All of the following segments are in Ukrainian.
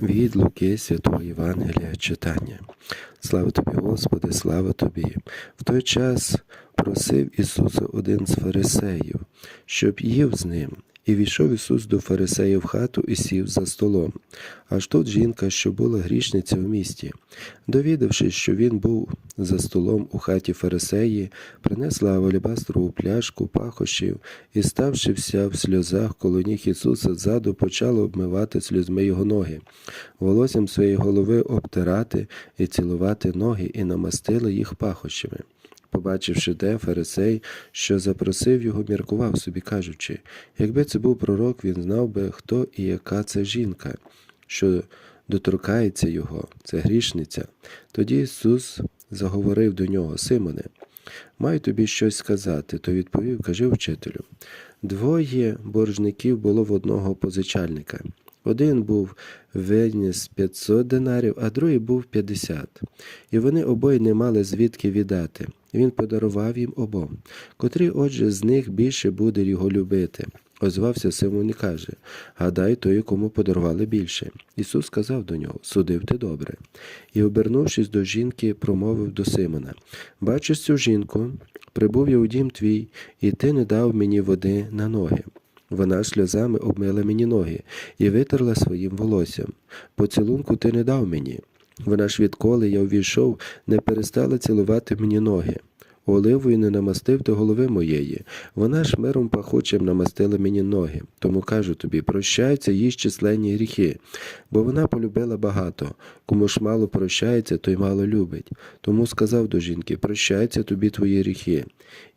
Від Луки Святого Євангелія читання. Слава тобі, Господи, слава тобі. В той час просив Ісуса один з фарисеїв, щоб їв з ним. І війшов Ісус до фарисея в хату і сів за столом. Аж тут жінка, що була грішниця в місті, довідавшись, що він був за столом у хаті фарисеї, принесла в алебастрову пляшку пахощів і, ставши вся в сльозах коло ніг Ісуса ззаду, почала обмивати сльозьми його ноги, волоссям своєї голови обтирати і цілувати ноги, і намастила їх пахощами. Побачивши те, фарисей, що запросив його, міркував собі, кажучи, якби це був пророк, він знав би, хто і яка це жінка, що доторкається його, це грішниця. Тоді Ісус заговорив до нього, Симоне, маю тобі щось сказати, то відповів, кажи вчителю. Двоє боржників було в одного позичальника. Один був виніс 500 динарів, а другий був 50. І вони обоє не мали звідки віддати. Він подарував їм обом. Котрий, отже, з них більше буде його любити. Озвався Симон і каже Гадай той, кому подарували більше. Ісус сказав до нього Судив ти добре. І, обернувшись до жінки, промовив до Симона Бачиш цю жінку, прибув я у дім твій, і ти не дав мені води на ноги. Вона сльозами обмила мені ноги і витерла своїм волоссям. Поцілунку ти не дав мені. Вона ж відколи я увійшов, не перестала цілувати мені ноги. Оливою не намастив ти голови моєї, вона ж миром пахучим намастила мені ноги. Тому кажу тобі, прощаються їй численні гріхи, бо вона полюбила багато. Кому ж мало прощається, той мало любить. Тому сказав до жінки, прощаються тобі твої гріхи.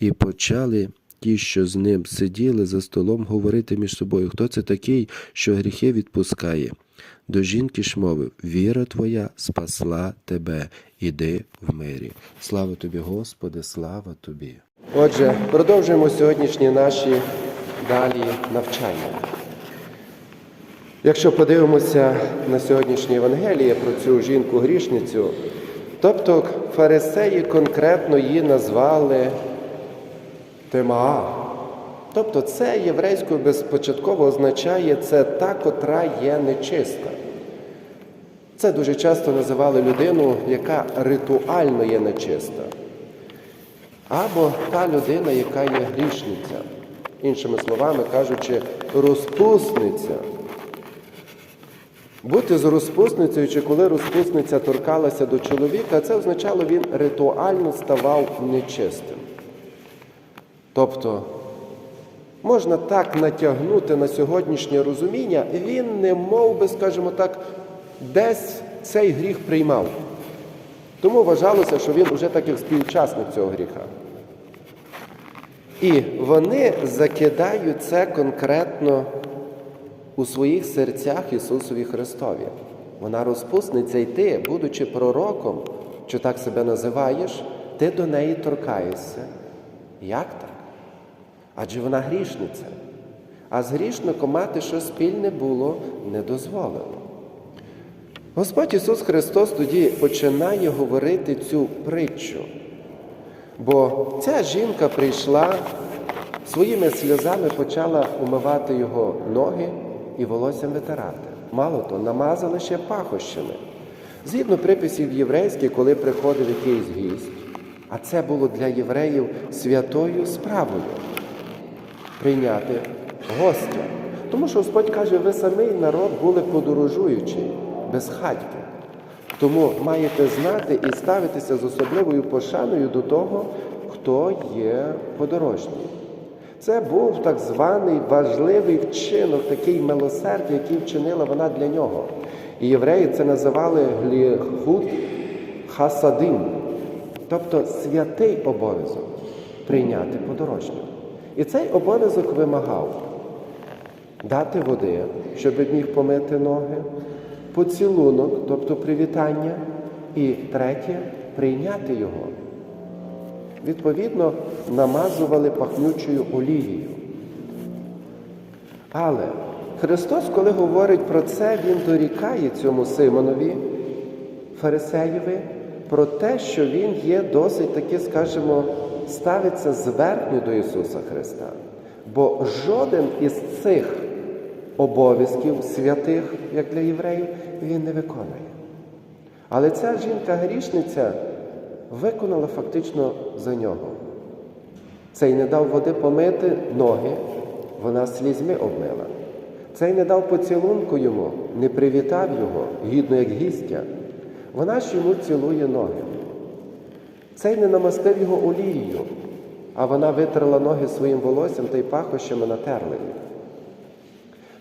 І почали ті, що з ним сиділи за столом, говорити між собою, хто це такий, що гріхи відпускає. До жінки ж мовив Віра твоя спасла тебе, іди в мирі. Слава тобі, Господи, слава тобі. Отже, продовжуємо сьогоднішні наші далі навчання. Якщо подивимося на сьогоднішнє Євангеліє про цю жінку-грішницю, тобто фарисеї конкретно її назвали Темаа. Тобто це єврейською безпочатково означає це та, котра є нечиста. Це дуже часто називали людину, яка ритуально є нечиста. Або та людина, яка є грішниця. Іншими словами кажучи, розпусниця. Бути з розпусницею, чи коли розпусниця торкалася до чоловіка, це означало, він ритуально ставав нечистим. Тобто, можна так натягнути на сьогоднішнє розуміння, він не мов би, скажімо так, десь цей гріх приймав. Тому вважалося, що він вже так як співучасник цього гріха. І вони закидають це конкретно у своїх серцях Ісусові Христові. Вона розпусниця, і ти, будучи пророком, що так себе називаєш, ти до неї торкаєшся. Як так? Адже вона грішниця. А з грішником мати щось спільне було не дозволено. Господь Ісус Христос тоді починає говорити цю притчу. Бо ця жінка прийшла, своїми сльозами почала умивати його ноги і волоссям витирати. Мало то, намазали ще пахощами. Згідно приписів єврейських, коли приходив якийсь гість, а це було для євреїв святою справою прийняти гостя. Тому що Господь каже, ви самий народ були подорожуючий, безхатьки. Тому маєте знати і ставитися з особливою пошаною до того, хто є подорожній. Це був так званий важливий вчинок, такий милосердя, який вчинила вона для нього. І євреї це називали гліхут хасадим, тобто святий обов'язок прийняти подорожнього. І цей обов'язок вимагав дати води, щоб міг помити ноги, поцілунок, тобто привітання, і третє прийняти його. Відповідно, намазували пахнючою олією. Але Христос, коли говорить про це, Він дорікає цьому Симонові, Фарисеєві, про те, що він є досить таки, скажімо, ставиться зверхньо до Ісуса Христа. Бо жоден із цих обов'язків святих, як для євреїв, він не виконує. Але ця жінка-грішниця виконала фактично за нього. Цей не дав води помити ноги, вона слізьми обмила. Цей не дав поцілунку йому, не привітав його, гідно як гістя. Вона ж йому цілує ноги. Цей не намастив його олією, а вона витерла ноги своїм волоссям та й пахощами натерла їх.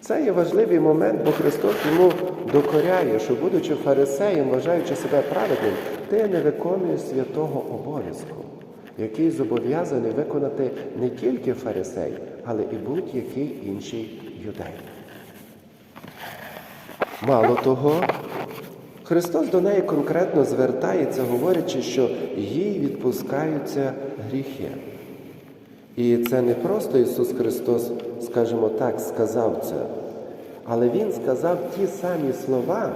Це є важливий момент, бо Христос йому докоряє, що, будучи фарисеєм, вважаючи себе праведним, ти не виконуєш святого обов'язку, який зобов'язаний виконати не тільки фарисей, але і будь-який інший юдей. Мало того, Христос до неї конкретно звертається, говорячи, що їй відпускаються гріхи. І це не просто Ісус Христос, скажімо так, сказав це, але Він сказав ті самі слова,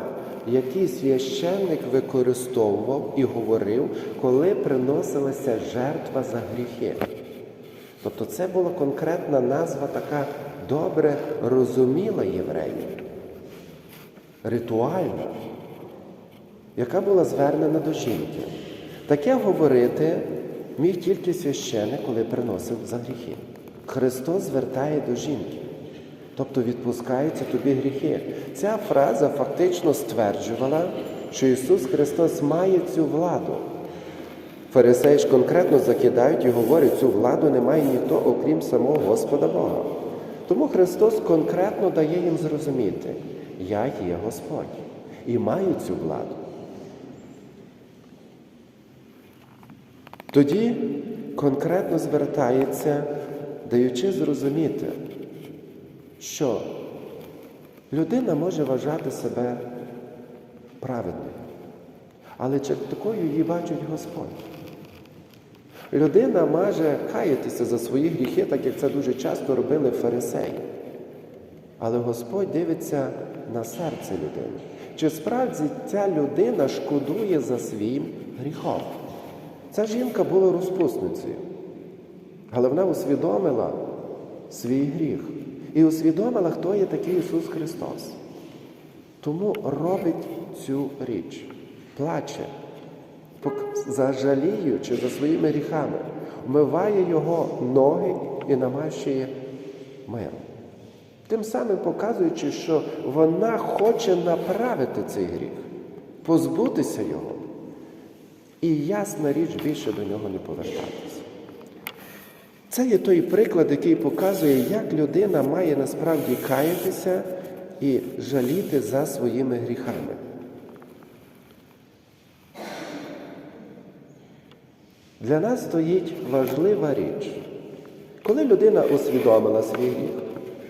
які священник використовував і говорив, коли приносилася жертва за гріхи. Тобто це була конкретна назва, така добре розуміла євреїв, ритуальна, яка була звернена до жінки. Таке говорити міг тільки священик, коли приносив за гріхи. Христос звертає до жінки, тобто відпускаються тобі гріхи. Ця фраза фактично стверджувала, що Ісус Христос має цю владу. Фарисеї ж конкретно закидають і говорять, цю владу не має ніхто, окрім самого Господа Бога. Тому Христос конкретно дає їм зрозуміти, я є Господь і маю цю владу. Тоді конкретно звертається, даючи зрозуміти, що людина може вважати себе праведною, але чи такою її бачить Господь. Людина може каятися за свої гріхи, так як це дуже часто робили фарисеї. Але Господь дивиться на серце людини. Чи справді ця людина шкодує за своїм гріхом? Ця жінка була розпусницею, але вона усвідомила свій гріх і усвідомила, хто є такий Ісус Христос. Тому робить цю річ, плаче, зажаліючи за своїми гріхами, вмиває його ноги і намащує миром. Тим самим показуючи, що вона хоче направити цей гріх, позбутися його. І ясна річ більше до нього не повертатися. Це є той приклад, який показує, як людина має насправді каятися і жаліти за своїми гріхами. Для нас стоїть важлива річ. Коли людина усвідомила свій гріх,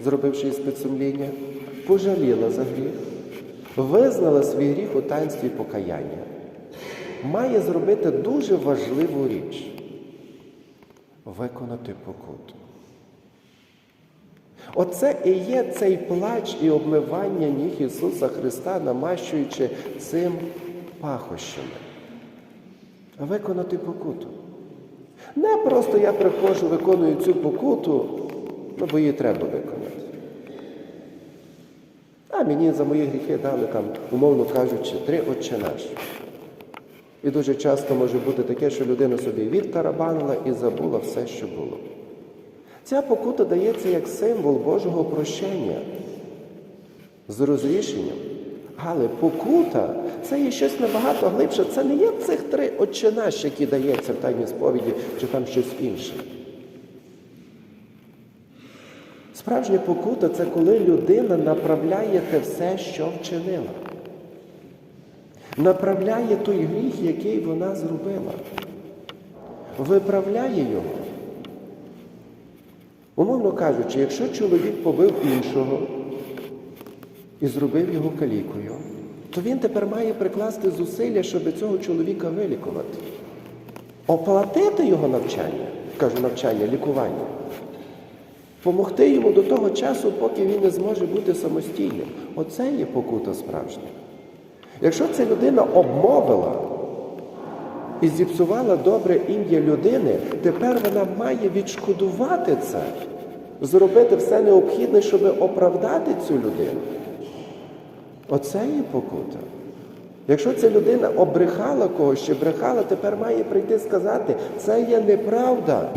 зробивши із пожаліла за гріх, визнала свій гріх у таїнстві покаяння має зробити дуже важливу річ виконати покуту. Оце і є цей плач і обмивання ніг Ісуса Христа, намащуючи цим пахощами. Виконати покуту. Не просто я приходжу, виконую цю покуту, ну, бо її треба виконати. А мені за мої гріхи дали там, умовно кажучи, три отче наші. І дуже часто може бути таке, що людина собі відтарабанила і забула все, що було. Ця покута дається як символ Божого прощення з розрішенням. Але покута це є щось набагато глибше. Це не є цих три отчинаш, які дається в тайній сповіді, чи там щось інше. Справжня покута це коли людина направляє те все, що вчинила направляє той гріх, який вона зробила, виправляє його. Умовно кажучи, якщо чоловік побив іншого і зробив його калікою, то він тепер має прикласти зусилля, щоб цього чоловіка вилікувати, оплатити його навчання, кажу навчання, лікування, помогти йому до того часу, поки він не зможе бути самостійним. Оце є покута справжня. Якщо ця людина обмовила і зіпсувала добре ім'я людини, тепер вона має відшкодувати це зробити все необхідне, щоб оправдати цю людину. Оце є покута. Якщо ця людина обрехала когось чи брехала, тепер має прийти сказати, це є неправда.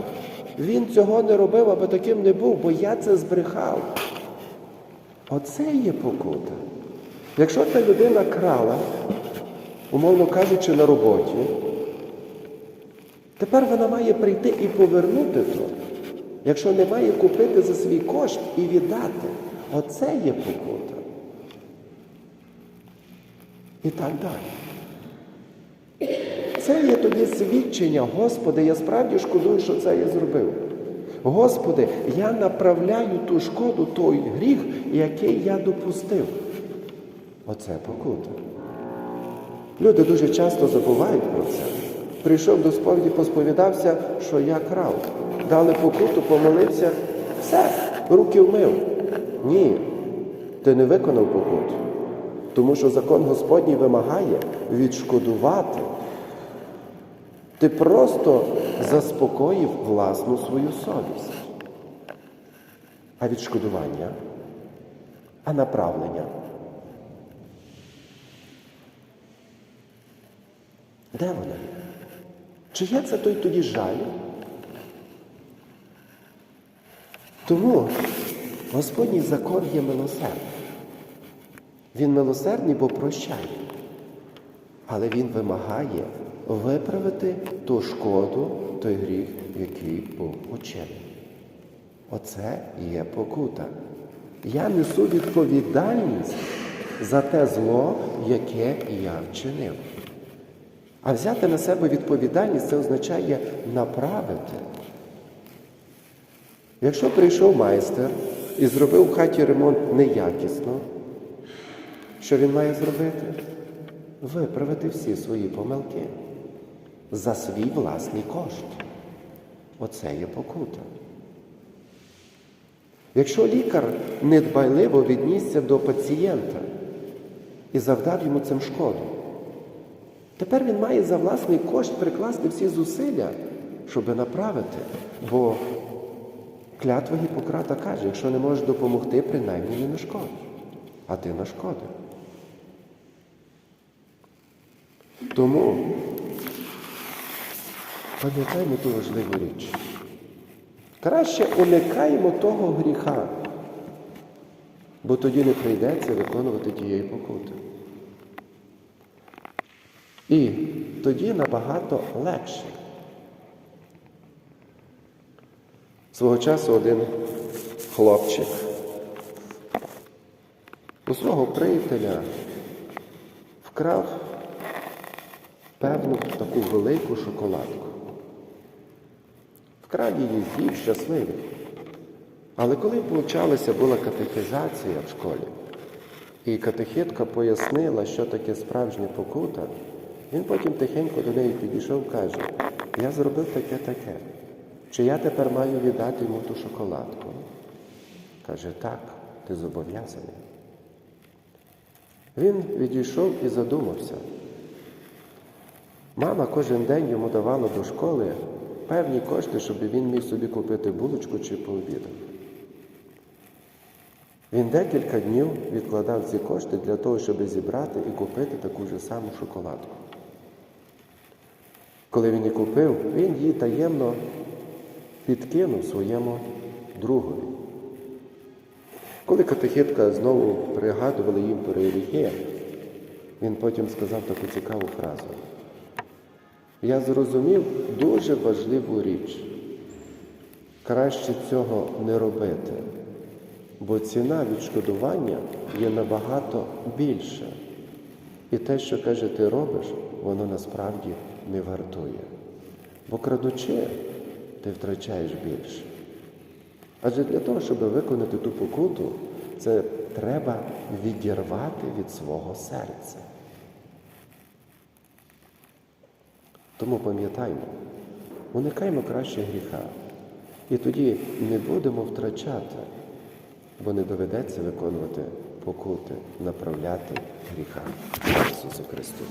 Він цього не робив, аби таким не був, бо я це збрехав. Оце є покута. Якщо та людина крала, умовно кажучи, на роботі, тепер вона має прийти і повернути то. Якщо не має купити за свій кошт і віддати, оце є покута. І так далі. Це є тоді свідчення, Господи, я справді шкодую, що це я зробив. Господи, я направляю ту шкоду, той гріх, який я допустив. Оце покута. Люди дуже часто забувають про це. Прийшов до сповіді, посповідався, що я крав. Дали покуту, помолився, все, руки вмив. Ні, ти не виконав покуту. Тому що закон Господній вимагає відшкодувати. Ти просто заспокоїв власну свою совість. А відшкодування, а направлення. Де вона є? Чи є це той тоді жаль? Тому Господній закон є милосердний. Він милосердний, бо прощає. Але він вимагає виправити ту шкоду, той гріх, який був учинений. Оце є покута. Я несу відповідальність за те зло, яке я вчинив. А взяти на себе відповідальність це означає направити. Якщо прийшов майстер і зробив в хаті ремонт неякісно, що він має зробити? Виправити всі свої помилки за свій власний кошт. Оце є покута. Якщо лікар недбайливо віднісся до пацієнта і завдав йому цим шкоду, тепер він має за власний кошт прикласти всі зусилля, щоб направити. Бо клятва Гіппократа каже, якщо не можеш допомогти, принаймні не нашкодиш. А ти нашкодив. Тому пам'ятаємо ту важливу річ. Краще уникаємо того гріха, бо тоді не прийдеться виконувати тієї покути. І тоді набагато легше. Свого часу один хлопчик у свого приятеля вкрав певну таку велику шоколадку. Вкрав її з'їв щасливий. Але коли почалася була катехізація в школі, і катехітка пояснила, що таке справжня покута, він потім тихенько до неї підійшов каже, я зробив таке-таке. Чи я тепер маю віддати йому ту шоколадку? Каже, так, ти зобов'язаний. Він відійшов і задумався. Мама кожен день йому давала до школи певні кошти, щоб він міг собі купити булочку чи пообідати. Він декілька днів відкладав ці кошти для того, щоб зібрати і купити таку ж саму шоколадку. Коли він її купив, він її таємно підкинув своєму другові. Коли катехітка знову пригадувала їм про гріхи, він потім сказав таку цікаву фразу. Я зрозумів дуже важливу річ. Краще цього не робити, бо ціна відшкодування є набагато більша. І те, що каже, ти робиш, воно насправді не вартує. Бо крадучи, ти втрачаєш більше. Адже для того, щоб виконати ту покуту, це треба відірвати від свого серця. Тому пам'ятаймо, уникаймо краще гріха. І тоді не будемо втрачати, бо не доведеться виконувати покути, направляти гріха Ісусу Христу.